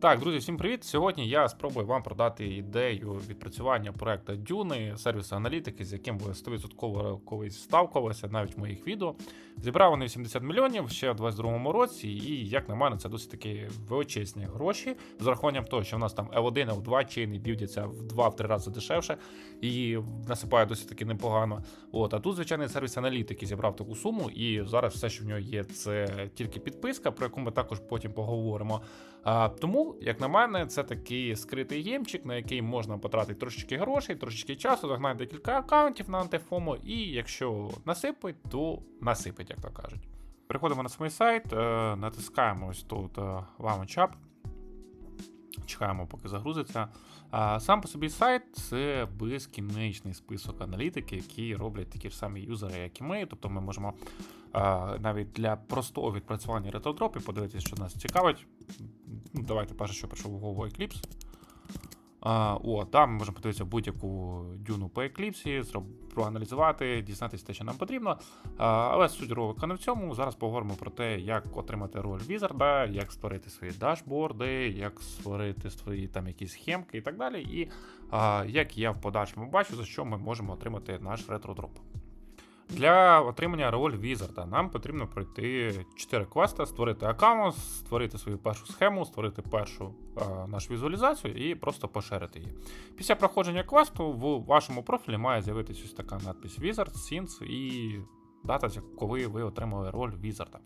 Так, друзі, всім привіт! Сьогодні я спробую вам продати ідею відпрацювання проекту Дюни, сервісу аналітики, з яким ви 100% колись ставкувалися навіть в моїх відео. Зібрав вони 80 мільйонів ще в 22-му році, і як на мене, це досить таки величезні гроші, з урахуванням того, що в нас там L1, L2 чейни б'ються в 2-3 рази дешевше і насипає досить таки непогано. От, а тут звичайний сервіс аналітики зібрав таку суму, і зараз все, що в нього є, це тільки підписка, про яку ми також потім поговоримо. А, Тому, як на мене, це такий скритий геймчик, на який можна потратити трошечки грошей, трошечки часу, загнати декілька аккаунтів на антифому, і якщо насипить, то насипить, як то кажуть. Переходимо на свій сайт, е, натискаємо ось тут вам Launch Чекаємо, поки загрузиться. А Сам по собі сайт це безкінечний список аналітики, які роблять такі ж самі юзери, як і ми. Тобто ми можемо а, навіть для простого відпрацювання ретродропів подивитися, що нас цікавить. Давайте перше, що прийшов в голову Eclipse. О, Там можемо подивитися будь-яку дюну по екліпсі, проаналізувати, дізнатися те, що нам потрібно. А, але суть ролика не в цьому. Зараз поговоримо про те, як отримати роль візарда, як створити свої дашборди, як створити свої там якісь схемки і так далі. І а, як я в подальшому бачу, за що ми можемо отримати наш ретродроп. Для отримання роль Візарда нам потрібно пройти 4 квести, створити аккаунт, створити свою першу схему, створити першу а, нашу візуалізацію і просто поширити її. Після проходження квесту в вашому профілі має з'явитися ось така надпись Wizard, Scenes і дата, коли ви отримали роль Візарда.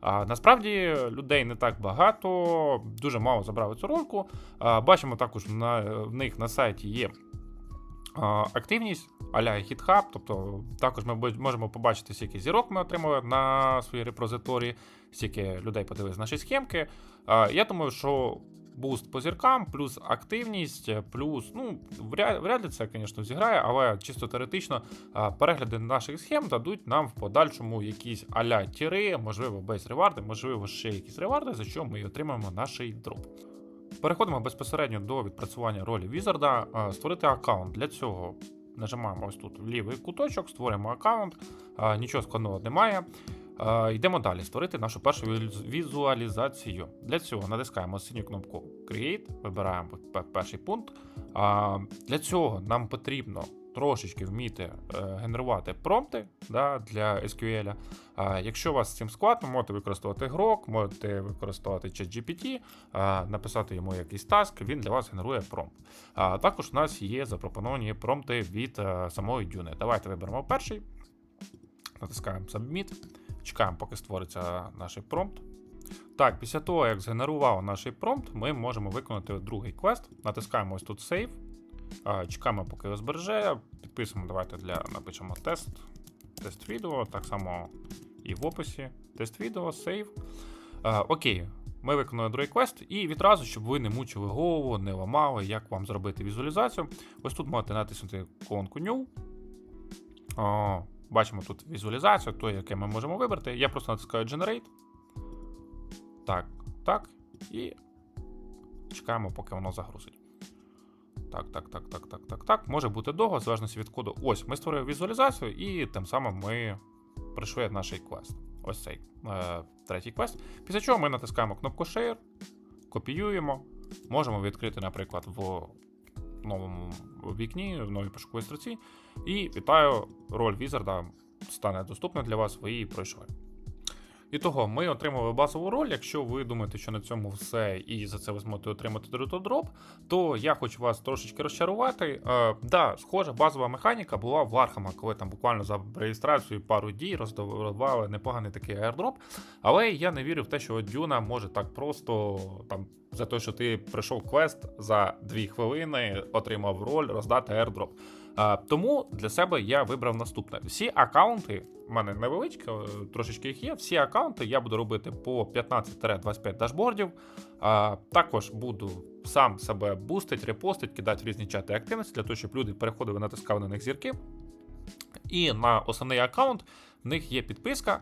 А, Насправді людей не так багато, дуже мало забрали цю рольку. А, Бачимо також на, в них на сайті є активність аля GitHub, тобто також ми можемо побачити, скільки зірок ми отримали на своїй репозиторії, скільки людей подивилися наші схемки. Я думаю, що буст по зіркам, плюс активність, плюс, ну, вряд ли це, звісно, зіграє, але чисто теоретично перегляди наших схем дадуть нам в подальшому якісь аля тіри, можливо, без реварди, можливо, ще якісь реварди, за що ми отримаємо наш дроп. Переходимо безпосередньо до відпрацювання ролі Візарда. Створити аккаунт. Для цього нажимаємо ось тут в лівий куточок, створюємо аккаунт, нічого складного немає. Йдемо далі. Створити нашу першу візуалізацію. Для цього натискаємо синю кнопку Create, вибираємо перший пункт. Для цього нам потрібно трошечки вміти е, генерувати промпти да, для SQL. А Якщо у вас з цим складно, можете використовувати Grok, можете використовувати ChatGPT, написати йому якийсь таск, він для вас генерує промпт. А Також у нас є запропоновані промпти від е, самої Dune. Давайте виберемо перший, натискаємо Submit, чекаємо, поки створиться наш промпт. Так, після того, як згенерував наш промпт, ми можемо виконати другий квест. Натискаємо ось тут Save. Чекаємо, поки його збереже. Підписуємо, давайте для напишемо тест. Тест відео, так само і в описі. Тест відео, сейв. Окей, ми виконали квест, і відразу, щоб ви не мучили голову, не ламали, як вам зробити візуалізацію. Ось тут можете натиснути колонку New. О, Бачимо тут візуалізацію, то, яке ми можемо вибрати. Я просто натискаю Generate. Так, так. І чекаємо, поки воно загрузить. Так, так, так, так, так, так, так. Може бути довго, в залежності від коду. Ось, ми створили візуалізацію, і тим самим ми пройшли наш квест. Ось цей е, третій квест. Після чого ми натискаємо кнопку Share, копіюємо. Можемо відкрити, наприклад, в новому вікні, в новій пошуковій строці. І вітаю, роль Візарда стане доступна для вас, ви її пройшли. І того, ми отримали базову роль. Якщо ви думаєте, що на цьому все і за це ви зможете отримати дроп, то я хочу вас трошечки розчарувати. Е, да, схожа базова механіка була в Архама, коли там буквально за реєстрацію пару дій роздавали непоганий такий аердроп. Але я не вірю в те, що Дюна може так просто там за те, що ти пройшов квест за дві хвилини, отримав роль, роздати аердроп. Тому для себе я вибрав наступне: всі аккаунти, в мене невеличкі, е, трошечки їх є. Всі аккаунти я буду робити по 15-25 дашбордів. Також буду сам себе бустить, репостить, кидати в різні чати активності для того, щоб люди переходили, натискали на них зірки. І на основний аккаунт в них є підписка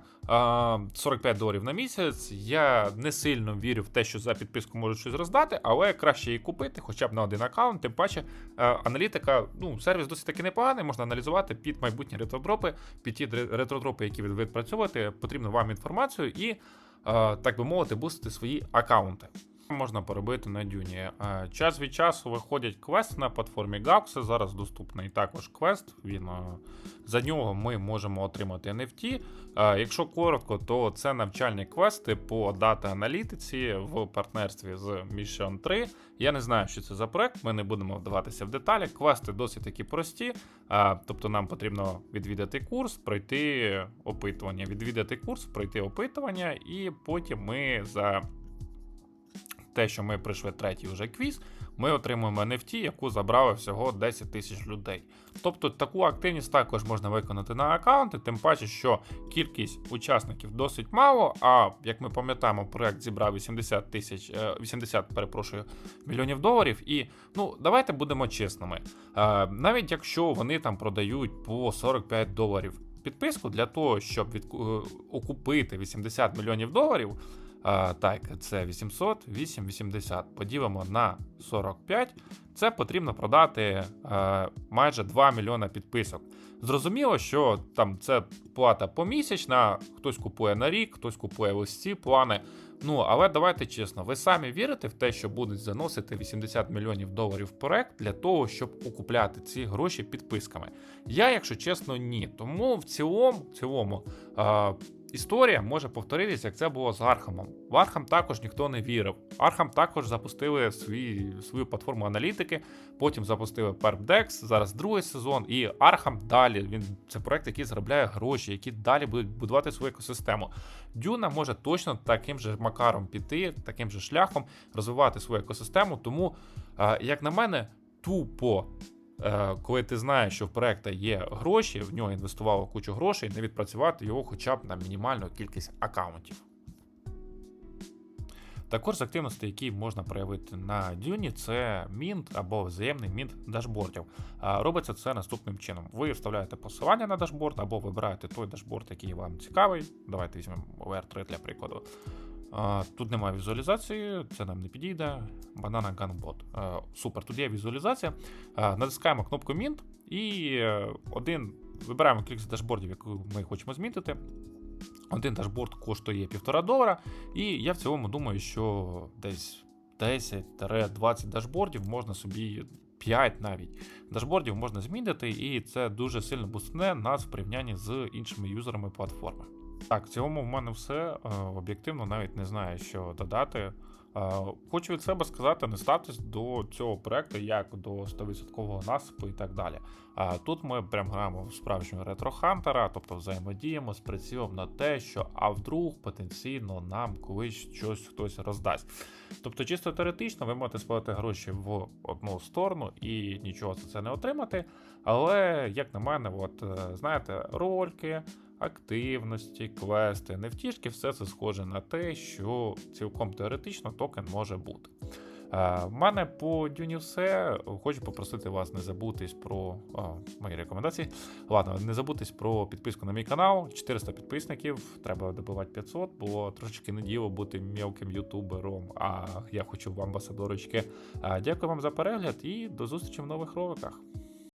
45 доларів на місяць. Я не сильно вірю в те, що за підписку можуть щось роздати, але краще її купити, хоча б на один аккаунт. Тим паче, аналітика, ну, сервіс досить таки непоганий, можна аналізувати під майбутні ретродропи, під ті ретродропи, які ви відпрацьовуєте, потрібно вам інформацію і, так би мовити, бустити свої аккаунти. Можна поробити на дюні. Е, Час від часу виходять квести на платформі Gauss, зараз доступний також квест. Він е, за нього ми можемо отримати NFT. Е, Якщо коротко, то це навчальні квести по дата-аналітиці в партнерстві з Mission 3. Я не знаю, що це за проект, ми не будемо вдаватися в деталі. Квести досить такі прості. Тобто нам потрібно відвідати курс, пройти опитування, відвідати курс, пройти опитування, і потім ми за те, що ми пройшли третій вже квіз, ми отримуємо NFT, яку забрали всього 10 тисяч людей. Тобто таку активність також можна виконати на аккаунти, тим паче, що кількість учасників досить мало. А як ми пам'ятаємо, проект зібрав 80 тисяч, е, 80, перепрошую, мільйонів доларів. І ну давайте будемо чесними. Е, Навіть якщо вони там продають по 45 доларів підписку для того, щоб від, окупити 80 мільйонів доларів. А, так, це 800, 8, 80. Поділимо на 45. Це потрібно продати а, майже 2 мільйона підписок. Зрозуміло, що там це плата помісячна, хтось купує на рік, хтось купує ось ці плани. Ну, але давайте чесно, ви самі вірите в те, що будуть заносити 80 мільйонів доларів в проект для того, щоб окупляти ці гроші підписками. Я, якщо чесно, ні. Тому в цілому, в цілому а, історія може повторитися, як це було з Архамом. В Архам також ніхто не вірив. Архам також запустили свій, свою платформу аналітики, потім запустили PerpDex, зараз другий сезон, і Архам далі. Він це проект, який заробляє гроші, які далі будуть будувати свою екосистему. Дюна може точно таким же макаром піти, таким же шляхом розвивати свою екосистему. Тому, е, як на мене, тупо. е, Коли ти знаєш, що в проекта є гроші, в нього інвестувало кучу грошей, не відпрацювати його хоча б на мінімальну кількість аккаунтів. Також з активностей, які можна проявити на дюні, це мінт або взаємний мінт дашбордів. Робиться це наступним чином: ви вставляєте посилання на дашборд або вибираєте той дашборд, який вам цікавий. Давайте візьмемо VR3 для прикладу. Тут немає візуалізації, це нам не підійде. Banana Gunbot. Супер, тут є візуалізація. Натискаємо кнопку Mint і е, один вибираємо кількість дашбордів, яку ми хочемо змінити. Один дашборд коштує 1,5 долара, і я в цілому думаю, що десь 10-20 дашбордів можна собі 5 навіть дашбордів можна змінити, і це дуже сильно бустне нас в порівнянні з іншими юзерами платформи. Так, в цілому в мене все. Е, Об'єктивно навіть не знаю, що додати. Е, Хочу від себе сказати, не ставтесь до цього проекту як до 100% насипу і так далі. Тут ми прям граємо в справжнього ретро-хантера, тобто взаємодіємо з прицілом на те, що а вдруг потенційно нам колись щось хтось роздасть. Тобто, чисто теоретично, ви можете сплатити гроші в одну сторону і нічого за це не отримати. Але, як на мене, от е, знаєте, рольки, активності, квести, невтішки, все це схоже на те, що цілком теоретично токен може бути. Е, В мене по дюні все. Хочу попросити вас не забутись про а, мої рекомендації. Ладно, не забутись про підписку на мій канал. 400 підписників, треба добивати 500, бо трошечки не діло бути мілким ютубером, а я хочу в амбасадорочки. Е, Дякую вам за перегляд і до зустрічі в нових роликах.